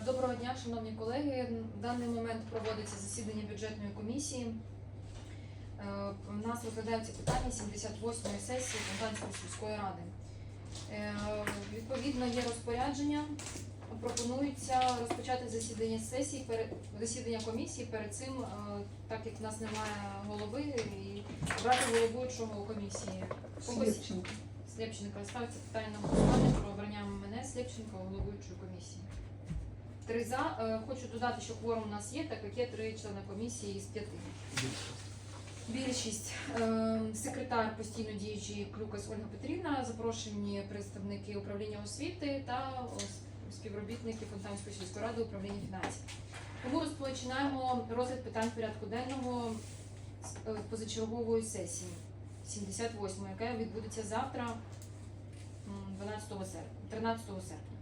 Е, Доброго дня, шановні колеги. В даний момент проводиться засідання бюджетної комісії. Е, У нас розглядаються питання 78-ї сесії Фонтанської сільської ради. Е, Відповідно, є розпорядження. Пропонується розпочати засідання сесії перед засідання комісії. Перед цим, е, так як в нас немає голови, і обрати головуючого комісії. Слідченко. Слєпченка ставиться питання на голосування про обрання мене Слєпченка головуючої комісії. Три за. Е, Хочу додати, що кворум у нас є, так як є три члени комісії з п'яти. Більшість. Е, Секретар постійно діючий Клюкас Ольга Петрівна, запрошені представники управління освіти та співробітники Фонтанської сільської ради управління фінансів. Тому розпочинаємо розгляд питань порядку денного е, позачергової сесії. 78, яка відбудеться завтра, 12 серпня, 13 серпня.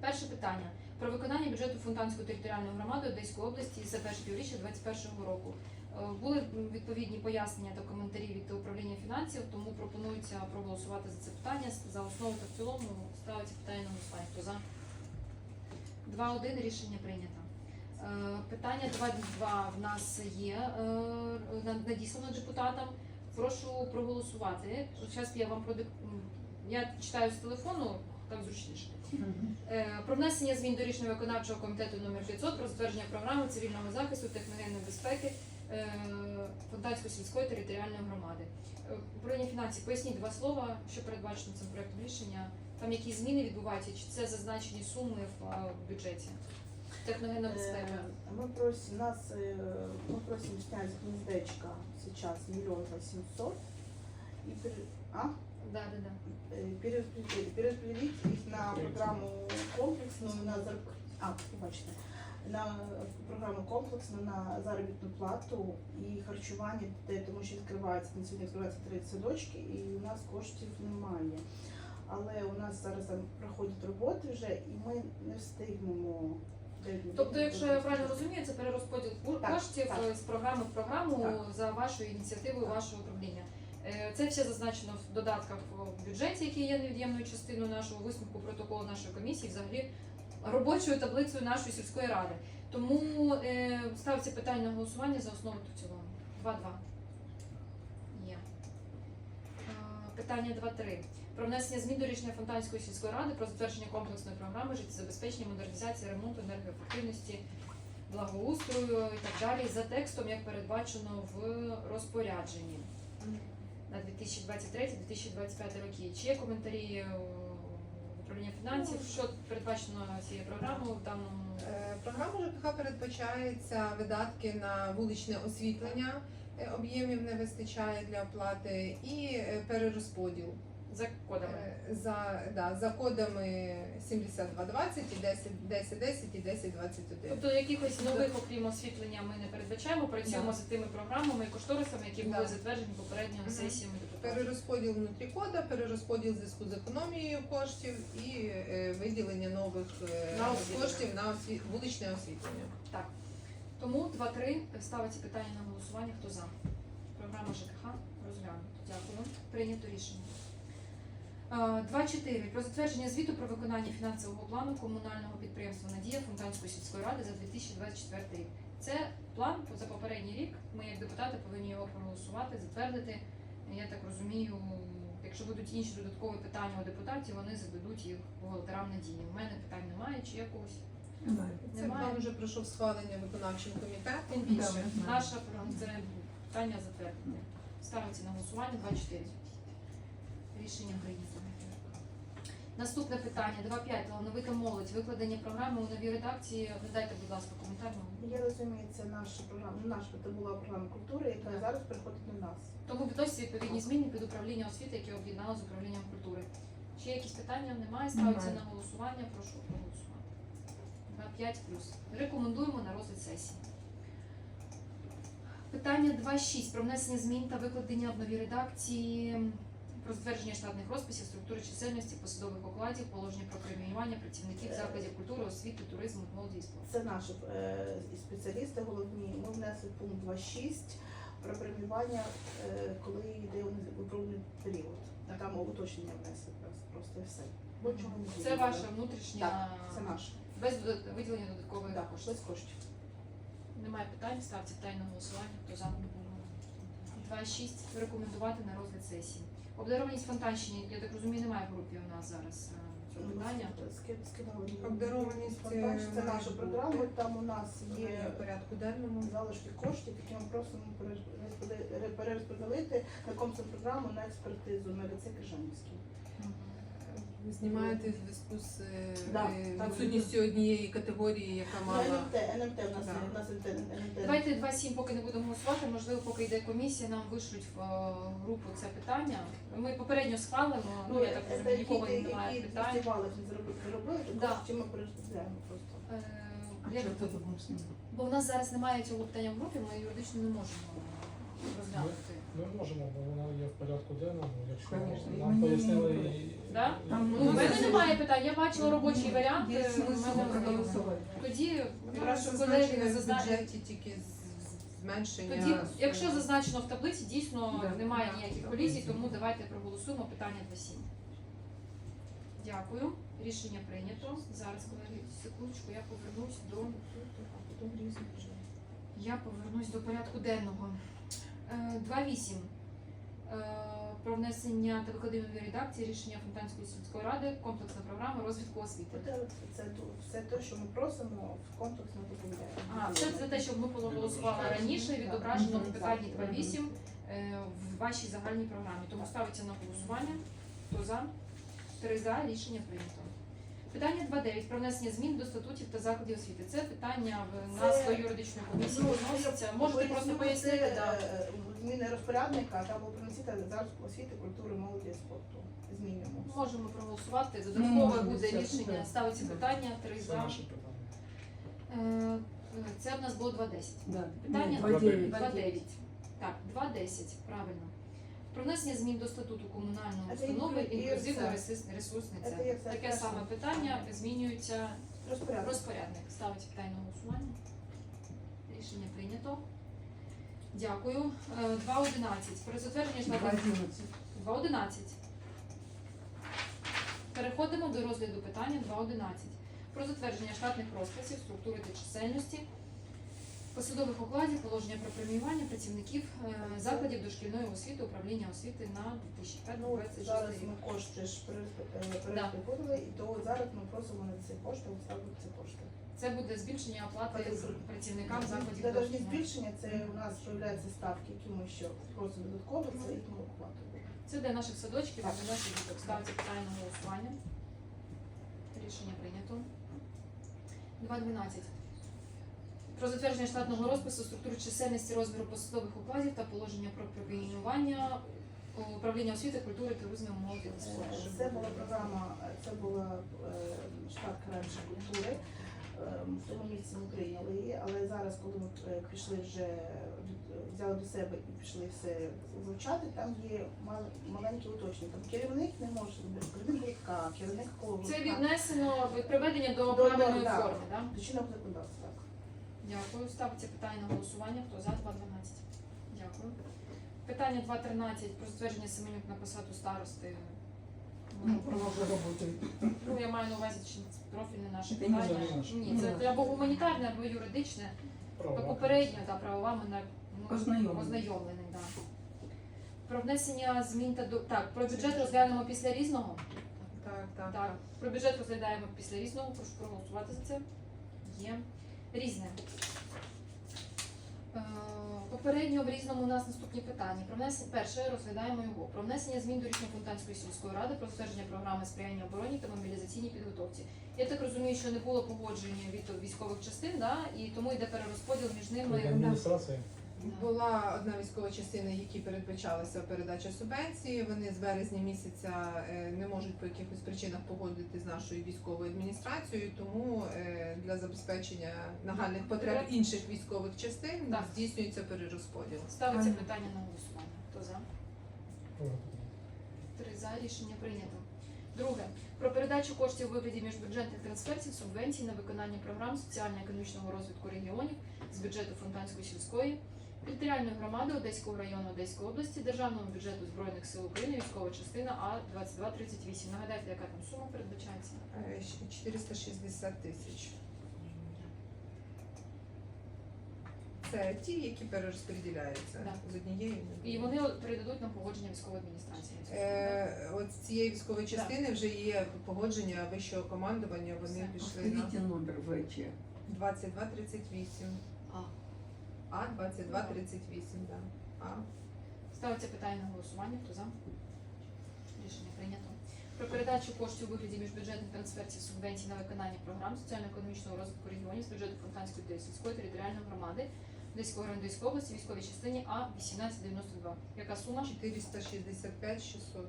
Перше питання про виконання бюджету Фонтанської територіальної громади Одеської області за перше півріччя 2021 року. Е, Були відповідні пояснення та коментарі від управління фінансів, тому пропонується проголосувати за це питання за основу та в цілому. Ставиться питання на голосування. За? 2-1 рішення прийнято. Е, Питання 2.2 в нас є е, надіслано депутатам. Прошу проголосувати. Зараз я вам продик... Я читаю з телефону, так зручніше. Мгм. Е, Про внесення змін до рішення виконавчого комітету номер 500 про затвердження програми цивільного захисту техногенної безпеки е, Фонтанської сільської територіальної громади. Е, Управління фінансів, поясніть два слова, що передбачено цим проектом рішення. Там які зміни відбуваються, чи це зазначені суми в е, бюджеті? Техногенна безпека. Э, Мы просим, нас, э, мы просим снять с гнездечка сейчас миллион восемьсот и пере- а? Да, да, да. Перераспределить, перераспределить их на программу комплексную на зар- а, на програму комплексну на заробітну плату і харчування дітей, тому що відкривається на сьогодні відкриваються три садочки, і у нас коштів немає. Але у нас зараз там проходять роботи вже, і ми не встигнемо. Тобто, якщо я правильно розумію, це перерозподіл Так, коштів так. е, з програми в програму Так. за вашою ініціативою, вашого управління. Е, Це все зазначено в додатках в бюджеті, який є невід'ємною частиною нашого висновку протоколу нашої комісії, взагалі робочою таблицею нашої сільської ради. Тому е, ставиться питання на голосування за основу та в цілому. 2-2. Є. Е, Питання 2-3. Про внесення змін до рішення Фонтанської сільської ради про затвердження комплексної програми життєзабезпечення, модернізації, ремонту, енергоефективності, благоустрою і так далі за текстом, як передбачено в розпорядженні на 2023-2025 роки. Чи є коментарі е, управління фінансів? Що передбачено цією програмою в даному? Е, Програма ЖКХ передбачається видатки на вуличне освітлення, е, об'ємів не вистачає для оплати, і перерозподіл За кодами. Е, за, да, за кодами 7220 і 10, 1010 і 1021. Тобто якихось нових, окрім освітлення, ми не передбачаємо, працюємо Да. за тими програмами і кошторисами, які були Да. затверджені попередньою Мгм. сесіями депутатів. Перерозподіл внутрі кода, перерозподіл в зв'язку з економією коштів і е, виділення нових е, На коштів на осві... вуличне освітлення. Так. Тому 2-3 ставиться питання на голосування. Хто за? Програма ЖКХ розглянуто. Дякую. Прийнято рішення. Е, 2.4. Про затвердження звіту про виконання фінансового плану комунального підприємства Надія Фонтанської сільської ради за 2024 рік. Це план за попередній рік. Ми, як депутати, повинні його проголосувати, затвердити. Я так розумію, якщо будуть інші додаткові питання у депутатів, вони зададуть їх бухгалтерам надії. У мене питань немає, чи якось. Немає. Це Немає. план вже пройшов схвалення виконавчим комітетом. Тим більше, Да, це питання затвердити. Ставиться на голосування 24. Рішення прийнято. Наступне питання 2.5. Талановита молодь. Викладення програми у новій редакції. Надайте, будь ласка, коментар. Я розумію, це наша програма, ну, наша це була програма культури, яка Так. зараз переходить на нас. Тому відносяться відповідні зміни під управління освіти, яке об'єднало з управлінням культури. Чи якісь питання? Немає. Ставиться Немає. на голосування. Прошу проголосувати. 2.5 плюс. Рекомендуємо на розгляд сесії. Питання 2.6 про внесення змін та викладення в новій редакції про затвердження штатних розписів, структури чисельності, посадових окладів, положення про преміювання працівників закладів культури, освіти, туризму, молоді і спорту. Це наші е, спеціалісти головні. Ми внесли пункт 2.6 про преміювання, е, коли йде випробний період. Так. Там уточнення внесли просто, і все. Бо чого не Це буде. ваша внутрішня Так, це наше. Без додат- виділення додаткової Так, коштів. без коштів. Немає питань, ставте питання на голосування. Хто за? 2.6. Рекомендувати на розгляд сесії. Обдарованість фонтанщині, я так розумію, немає в групі у нас зараз е, цього питання. Обдарованість, Фонтанчик, Це е, наша програма, там у нас Є в порядку денному. залишки коштів, які ми просимо перерозподілити на програму на експертизу на ліцей Крижанівський. Ви знімаєте в зв'язку з е, Да, е, так. відсутністю однієї категорії, яка Ну, мала. НМТ, НМТ у нас Да. у нас НМТ, НМТ. Давайте 2.7 поки не будемо голосувати. Можливо, поки йде комісія, нам вишлють в е, групу це питання. Ми попередньо схвалимо. Ну я так розумію, нікого які, немає які питань. 200 балів не зробили, зробили, то Да. кошти ми перерозподіляємо просто. Е, як- Бо в нас зараз немає цього питання в групі, ми юридично не можемо розглянути. Ми можемо, бо вона є в порядку денному, якщо Конечно, і нам мені пояснили. і- Да? Там, Ну, в мене немає питань. Я бачила робочий варіант. Є е, смисл проголосувати. Тоді Якраз колеги зазначено в бюджеті тільки з- зменшення. Тоді, якщо зазначено в таблиці, дійсно Да. немає ніяких колізій, тому давайте проголосуємо питання 2.7. Дякую. Рішення прийнято. Зараз, колеги, секундочку, я повернусь до. Я повернусь до порядку денного. Е, 2.8. Е, Про внесення та викладення редакції рішення Фонтанської сільської ради комплексна програма розвитку освіти. Це, це ту- все те, що ми просимо в комплексно додаємо. А, це за те, щоб ми проголосували раніше, відображено в питанні 2.8 е, в вашій загальній програмі. Тому ставиться на голосування. Хто за? Три за. Рішення прийнято. Питання 2.9 про внесення змін до статутів та закладів освіти. Це питання в нас до юридичної комісії Ну. Можете просто пояснити, це, да. е, Зміни розпорядника та приносити зараз освіти, культури, молоді і спорту. Змінюємо. Можемо проголосувати. Ми Додаткове буде рішення. Ставиться питання. Три за. Е, Це в нас було 2.10. Да. Питання Ні, 2.9. 2.9. Так, 2.10, правильно. Про внесення змін до статуту комунальної установи і- і інклюзивно це. ресурсний центр. Таке саме питання змінюється Розпорядник. розпорядник. Ставиться питання на голосування. Рішення прийнято. Дякую. Е, 2.11. Про затвердження штатних 2.11. 2.11. Переходимо до розгляду питання 2.11. Про затвердження штатних розписів, структури та чисельності, посадових окладів, положення про преміювання працівників е, закладів дошкільної освіти, управління освіти на Ну, 2025-2026 зараз рік. ми кошти ж е, і то зараз ми просимо на ці кошти вставити ці кошти. Це буде збільшення оплати з працівникам закладів Це навіть не дошкільної. збільшення, це у нас з'являються ставки, які ми ще просимо додатково, це їх ми оплатимо. Це для наших садочків, для наших діток. Ставиться питання на голосування. Рішення прийнято. 2.12. Про затвердження штатного розпису структури чисельності розміру посадових окладів та положення про преміювання управління освіти, культури, туризму, молоді та спорту. Е, Це була програма, це була е, штатка раніше культури. Е, В тому місці ми прийняли її, але зараз, коли ми е, пішли вже взяли до себе і пішли все вивчати, там є маленькі уточнення. Там керівник не може робити, керівник гуртка, керівник коло Це віднесено від приведення до До- правильної да. форми, так? До чинного законодавства, так. Дякую. Ставиться питання на голосування. Хто за 2.12? Дякую. Питання 2.13 про затвердження Семенюк на посаду старости. Ну, проводить. Ну, я маю на увазі, чи це профільне наше не питання. Ні, це або гуманітарне, або юридичне. Попередньо, та правова ми на ну, Ознайомлені. ознайомлені, да. Про внесення змін та до так, про бюджет розглянемо після різного. Так, так, Так, про бюджет розглядаємо після різного. Прошу проголосувати за це. Є. Різне. Е, Попередньо в різному у нас наступні питання. Про внесення перше розглядаємо його. Про внесення змін до рішення Фонтанської сільської ради про затвердження програми сприяння обороні та мобілізаційній підготовці. Я так розумію, що не було погодження від військових частин, да? і тому йде перерозподіл між ними. адміністрації. Була одна військова частина, які передбачалася передача субвенції. Вони з березня місяця е, не можуть по якихось причинах погодити з нашою військовою адміністрацією, тому е, для забезпечення нагальних потреб інших військових частин Так. здійснюється перерозподіл. Ставиться питання на голосування. Хто за? Три за рішення прийнято. Друге. Про передачу коштів у вигляді міжбюджетних трансфертів субвенцій на виконання програм соціально-економічного розвитку регіонів з бюджету Фонтанської сільської територіальної громади Одеського району Одеської області, Державного бюджету Збройних сил України, військова частина А 2238. Нагадайте, яка там сума передбачається? Е, щ- 460 тисяч. Це ті, які перерозподіляються Да. з однієї. І вони передадуть на погодження військової адміністрації. Е, от з цієї військової частини вже є погодження вищого командування. Вони Все. пішли на Скажите номер ВЧ. 2238. А. А 2238, да. А. Ставиться питання на голосування. Хто за? Рішення прийнято. Про передачу коштів у вигляді міжбюджетних трансфертів субвенцій на виконання програм соціально-економічного розвитку регіонів з бюджету Фонтанської та сільської територіальної громади Одеського району області військовій частині А 1892. Яка сума? 465 600.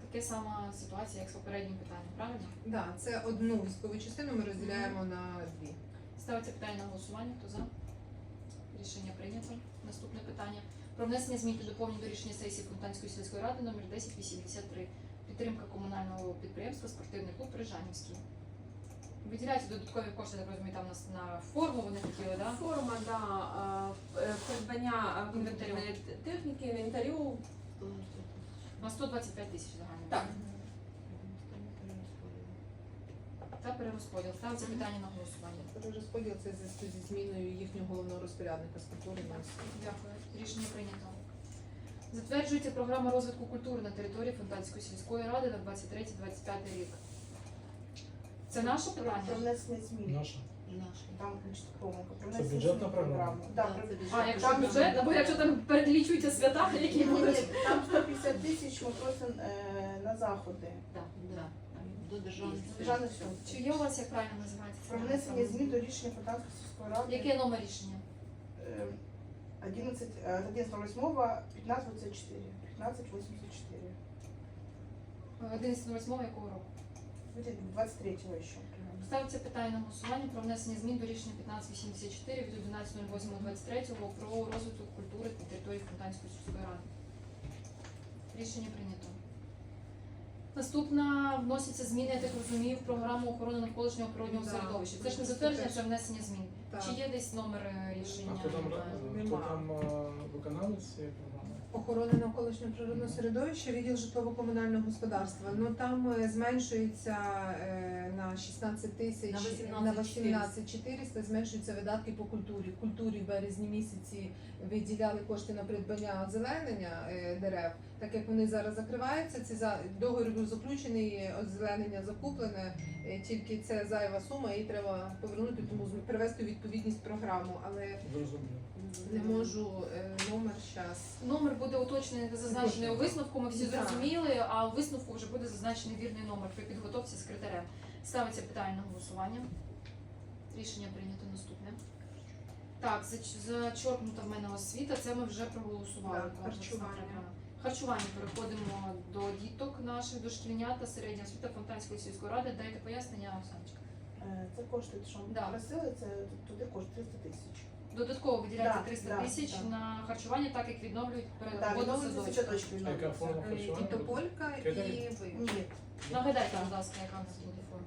Таке сама ситуація, як з попереднім питанням, правильно? Да, це одну військову частину ми розділяємо на дві. Ставиться питання на голосування. Хто за? Рішення прийнято. Наступне питання. Про внесення змін та доповнень до рішення сесії Фонтанської сільської ради номер 1083. Підтримка комунального підприємства Спортивний клуб Прижанівський. Виділяються додаткові кошти, я так розумію, там на, на форму вони хотіли, так? Да? Форма, да, е, придбання е, техніки, інвентарю. На 125 тисяч загально. Так. Та перерозподіл. Ставиться питання на голосування. Розподіл це в зв'язку зі зміною їхнього головного розпорядника з культури на освіту. Дякую. Рішення прийнято. Затверджується програма розвитку культури на території Фонтанської сільської ради на 23-25 рік. Це наше Про питання? внесення змін. Наша. Там значить, помилка. Про внесення бюджетна змін в програма? Да, про- А, якщо Там- бюджет, або якщо там перелічуються свята, які Ні, ні, будуть. Там 150 тисяч ми просимо е, на заходи. Да, да. До державних Державний суд. Чи є у вас як правильно називається? Про внесення змін до рішення Фонтанської сільської ради. Яке номер рішення? Е, 11, е, 11.08, 1584. 1584. 11.08 якого року? 23-го ще. Ставиться питання на голосування про внесення змін до рішення 1584 від 11.08.23 про розвиток культури на території Фонтанської сільської ради. Рішення прийнято. Наступна вносяться зміни, я так розумію, в програму охорони навколишнього природнього Да. середовища. Це ж не затвердження, це внесення змін. Так. Чи є десь номер е, рішення? А хто там, Немає. хто Нема. там е, виконавець цієї програми? Охорони навколишнього природного середовища, відділ житлово-комунального господарства. Ну там е, зменшується е, на 16 тисяч На 18 на 18 400 зменшуються видатки по культурі. В культурі в березні місяці виділяли кошти на придбання озеленення е, дерев. Так як вони зараз закриваються, ці за договір був заключений, озеленення закуплене. е, Тільки це зайва сума, її треба повернути, тому з- привести відповідність програму. Але не можу е, номер зараз. Номер буде уточнений зазначений у висновку. Ми всі зрозуміли, а у висновку вже буде зазначений вірний номер при підготовці секретарем. Ставиться питання на голосування. Рішення прийнято наступне. Так, зач- зачоркнута в мене освіта, це ми вже проголосували. Так, Так, харчування. Харчування переходимо до діток наших, дошкільнят та середня освіта Фонтанської сільської ради. Дайте пояснення, Оксаночка. Е, Це кошти, що ми Да. просили, це туди кошти 300 тисяч. Додатково виділяється Да, 300 да, тисяч да. на харчування, так як відновлюють переводу. А яка форма І харчування? Тополька, і ви. Ні, Нагадайте, будь ласка, яка у нас буде форма.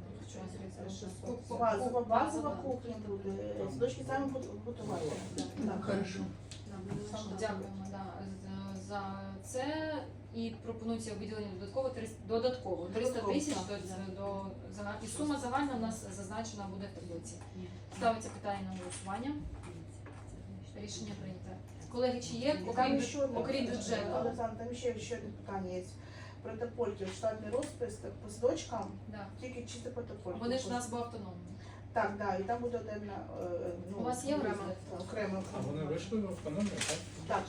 Базова, базова кухня буде. Садочки самі будуть готувати. Так. Хорошо. Дякуємо да, з- за це. І пропонується виділення додатково 300, додатково 300 тисяч так, до, до зага- і сума загальна у нас зазначена буде в таблиці. Ставиться питання на голосування. Рішення прийнято. Колеги, чи є окрім, ще окрім бюджету? Олександр, там ще, ще одне питання є. Про штатний розпис так, по садочкам, Да. тільки чисто по топольки. Вони ж у нас бо автономні. Так, да, і там буде одна, е, ну, У вас є окремо, розгляд? окремо. А вони вийшли в економію, так? Так?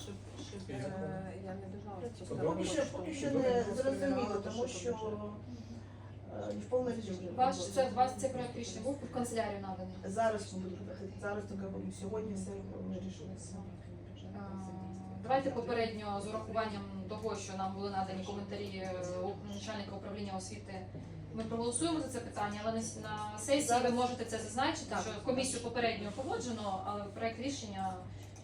Е, Я не дожала. поки що, поки що не зрозуміло, тому що е, не в повному режимі. Ваш це вас цей проект рішення був в канцелярію наданий. Зараз ми будемо зараз тільки сьогодні все вирішили. Е, Давайте попередньо з урахуванням того, що нам були надані коментарі е, у начальника управління освіти. Ми проголосуємо за це питання, але на с- на сесії ви можете це зазначити, Так. що комісію попередньо погоджено, але проект рішення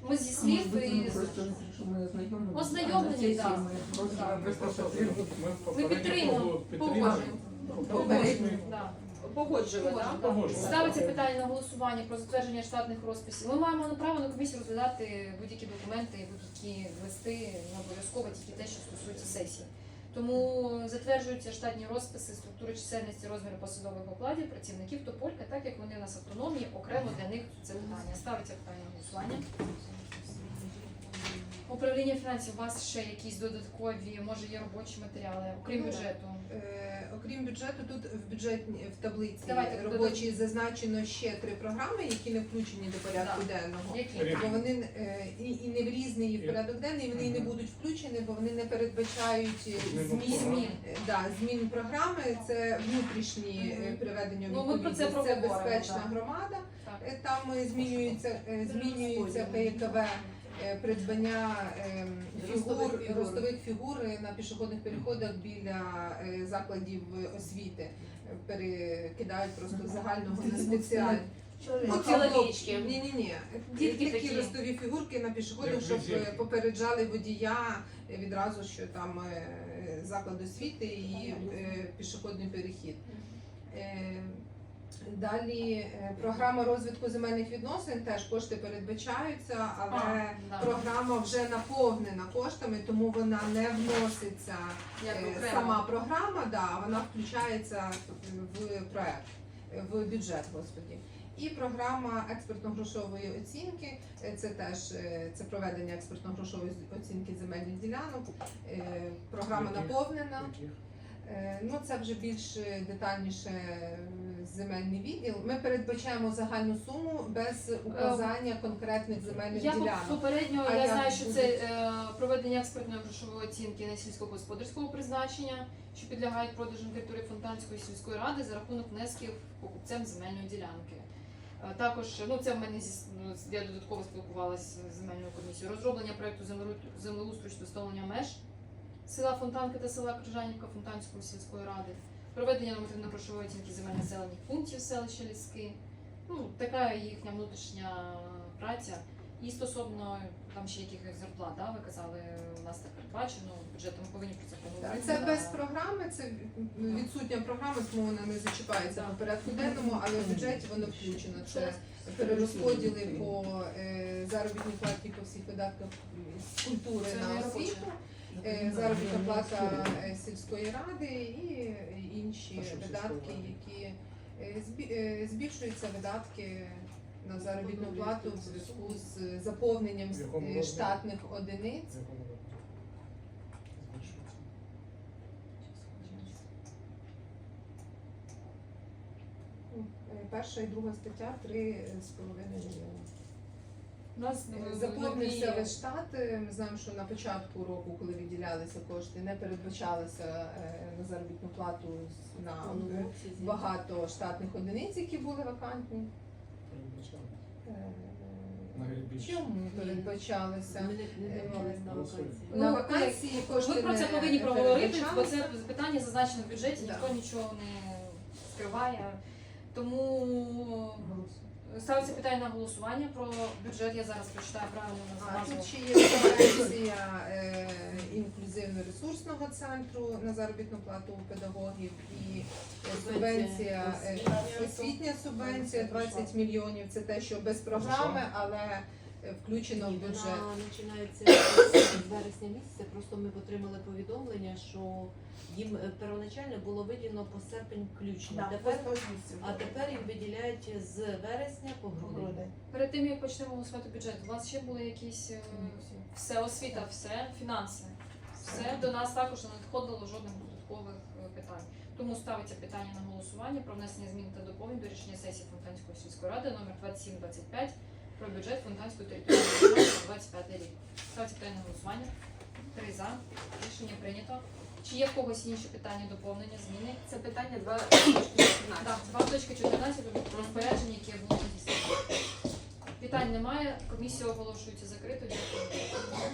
ми зі Может слів быть, мы і з- просто что мы ознакомлены. Ознайомлені, А на сессии да. мы просто Да. Ми просто посмотрели. ми ми попередньо підтримуємо, погодили- погоджуємо. Да. Погоджуємо. Ставиться питання на голосування про затвердження штатних розписів. Ми маємо на право на комісії розглядати будь-які документи, будь-які листи, не обов'язково тільки те, що стосується сесії. Тому затверджуються штатні розписи, структури чисельності, розміри посадових окладів працівників Тополька, так як вони у нас автономні, окремо для них це питання. Ставиться питання на голосування. Управління фінансів, у вас ще якісь додаткові, може є робочі матеріали, окрім Ну, бюджету. Е, окрім бюджету, тут в бюджетній в таблиці Давайте, робочій зазначено ще три програми, які не включені до порядку денного. Які? Бо вони е, і, і не в різний і в порядок денний, вони і не будуть включені, бо вони не передбачають е, Зміну змін. Е, Да, змін програми це внутрішні е, приведення Ну, ми про це відповідність. Це проговоримо, безпечна так. громада. Так. Е, Там е, змінюється, е, змінюється ПКВ е, придбання ем, фігур, ростових фігур е, на пішохідних переходах біля е, закладів освіти. Е, Перекидають просто з загального на спеціальне. Чоловік. Ну, чоловічки. Ні, ні, ні. Дітки такі такі. ростові фігурки на пішоходах, щоб е, попереджали водія е, відразу, що там е, заклад освіти і е, пішохідний перехід. Далі е, програма розвитку земельних відносин теж кошти передбачаються, але А, да. програма вже наповнена коштами, тому вона не вноситься Як Е, сама програма, да, вона включається в проект, в бюджет, господі. І програма експертно-грошової оцінки. е, Це теж це проведення експертно-грошової оцінки земельних ділянок. Програма Яких? наповнена. Е, Ну, це вже більш е, детальніше е, земельний відділ. Ми передбачаємо загальну суму без указання конкретних земельних Я ділянок. попередньо А я знаю, що це е, проведення експертної грошової оцінки на сільськогосподарського призначення, що підлягають продажу території Фонтанської сільської ради за рахунок внесків покупцем земельної ділянки. Е, Також ну це в мене ну, я додатково спілкувалася з земельною комісією. Розроблення проекту землеустрою щодо встановлення меж села Фонтанки та села Крижанівка Фонтанської сільської ради, проведення нормативно-грошової оцінки земель населених пунктів селища Ліски. Ну, така їхня внутрішня праця. І стосовно там ще якихось зарплат, да, ви казали, у нас так передбачено бюджетом, ми повинні про це поговорити. Це без програми, це відсутня програма, тому вона не зачіпається по порядку денному, але в бюджеті воно включено. Це перерозподіли по е, заробітній платі по всіх видатках культури Це на освіту, заробітна плата е, сільської ради і інші видатки, які е, збі- е, збільшуються видатки. На заробітну плату в зв'язку з заповненням е, штатних одиниць. Ну, е, Перша і друга стаття три з половиною мільйони. У нас Е, е, Заповнився весь штат. Ми знаємо, що на початку року, коли виділялися кошти, не передбачалося е, на заробітну плату на е, багато штатних одиниць, які були вакантні. Чому передбачалися? Ми не, не давались на вакансії. На Ну, вакансії кошти Ви про це повинні проговорити, бо це питання зазначено в бюджеті, ніхто нічого не скриває. Тому ставиться питання на голосування про бюджет. Я зараз прочитаю правильно А назву. тут ще є субвенція е, інклюзивно-ресурсного центру на заробітну плату педагогів і субвенція е, Освітня. субвенція 20 мільйонів. Це те, що без програми, але включено в Ні, бюджет. Вона починається з вересня місяця. Просто ми отримали повідомлення, що їм е, первоначально було виділено по серпень включно. Да, Тепер, а тепер їм виділяють з вересня по грудень. Грудень. Перед тим як почнемо голосувати бюджет, у вас ще були якісь е, все освіта, все фінанси. Все до нас також не надходило жодних додаткових е, питань. Тому ставиться питання на голосування про внесення змін та доповнень до рішення сесії Фонтанської сільської ради номер 2725 про бюджет Фонтанської територіальної громади на 25 рік. Ставиться питання голосування. Три за. Рішення прийнято. Чи є в когось інші питання, доповнення, зміни? Це питання 2.14. Так, 2.14 про розпорядження, яке було надіслано. Питань немає. Комісія оголошується закритою. Дякую.